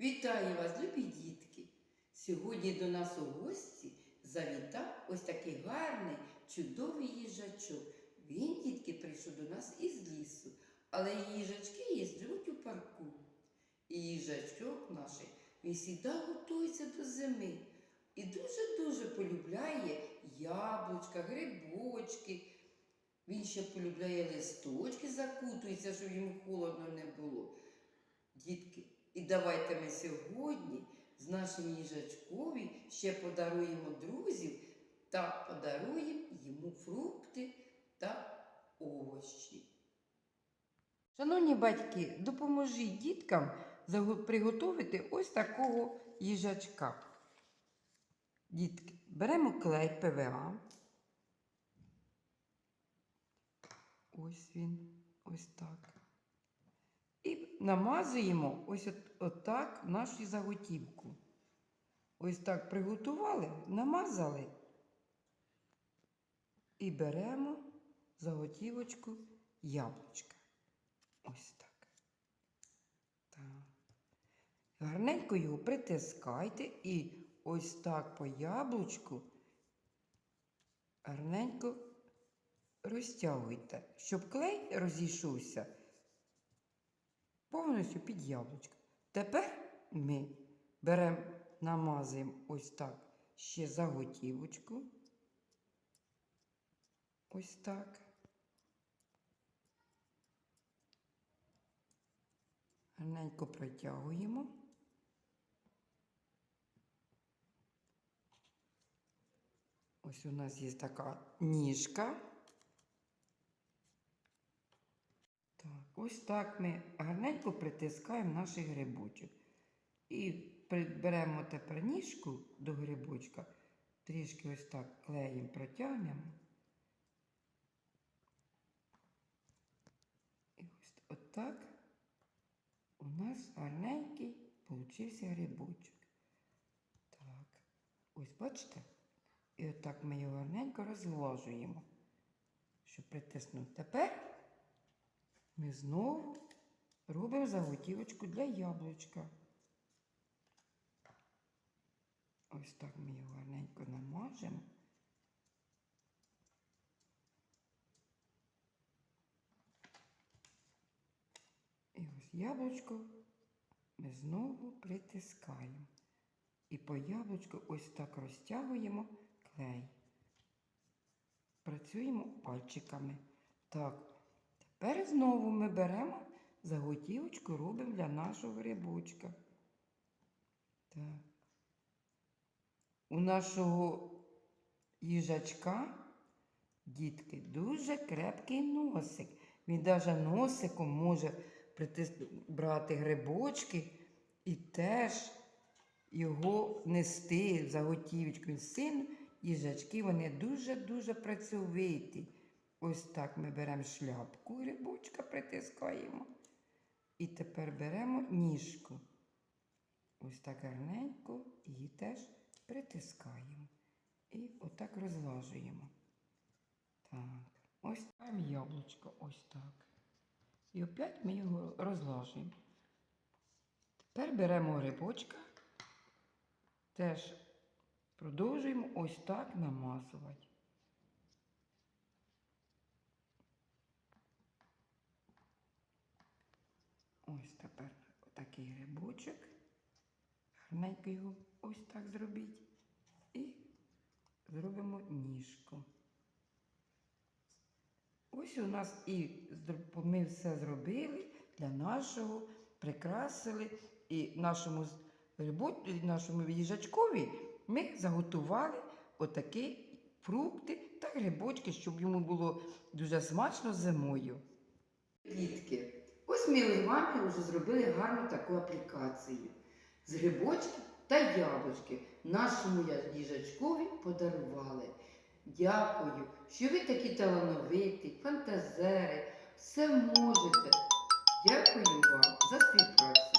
Вітаю вас, любі дітки! Сьогодні до нас у гості завітав ось такий гарний, чудовий їжачок. Він, дітки, прийшов до нас із лісу, але їжачки живуть у парку. І їжачок наш, він завжди готується до зими. І дуже-дуже полюбляє яблучка, грибочки. Він ще полюбляє листочки, закутується, щоб йому холодно не було. Дітки, і давайте ми сьогодні з нашим їжачкові ще подаруємо друзів та подаруємо йому фрукти та овочі. Шановні батьки, допоможіть діткам приготувати ось такого їжачка. Дітки, беремо клей ПВА. Ось він, ось так. І намазуємо ось от, отак нашу заготівку. Ось так приготували, намазали. І беремо заготівочку яблучка. Ось так. Так. Гарненько його притискайте і ось так по яблучку гарненько розтягуйте, щоб клей розійшовся повністю під яблучко. Тепер ми беремо, намазуємо ось так ще заготівочку. Ось так. Гарненько протягуємо. Ось у нас є така ніжка. Так, ось так ми гарненько притискаємо наш грибочок. І при- беремо тепер ніжку до грибочка, трішки ось так клеєм протягнемо. І ось отак у нас гарненький получився грибочок. Так, ось бачите? І отак ми його гарненько розглажуємо, щоб притиснути. Тепер ми знову робимо заготівочку для яблучка. Ось так ми його гарненько намажемо. І ось яблучко ми знову притискаємо. І по яблучку ось так розтягуємо клей. Працюємо пальчиками. Так, тепер знову ми беремо заготівочку, робимо для нашого грибочка. Так. У нашого їжачка, дітки, дуже крепкий носик. Він навіть носиком може брати грибочки і теж його нести в заготівочку. Син, їжачки, вони дуже-дуже працьовиті. Ось так ми беремо шляпку грибочка, притискаємо. І тепер беремо ніжку. Ось так гарненько її теж притискаємо. І отак розлажуємо. Так, ось там яблучко, ось так. І опять ми його розлажуємо. Тепер беремо грибочка, теж продовжуємо ось так намазувати. Ось тепер отакий грибочок. Гарненько його ось так зробіть. І зробимо ніжку. Ось у нас і ми все зробили для нашого, прикрасили і нашому, нашому їжачкові ми заготували отакі фрукти та грибочки, щоб йому було дуже смачно зимою. Дітки, з вами вже зробили гарну таку аплікацію. З грибочки та яблучки нашому їжачкові подарували. Дякую, що ви такі талановиті, фантазери, все можете. Дякую вам за співпрацю.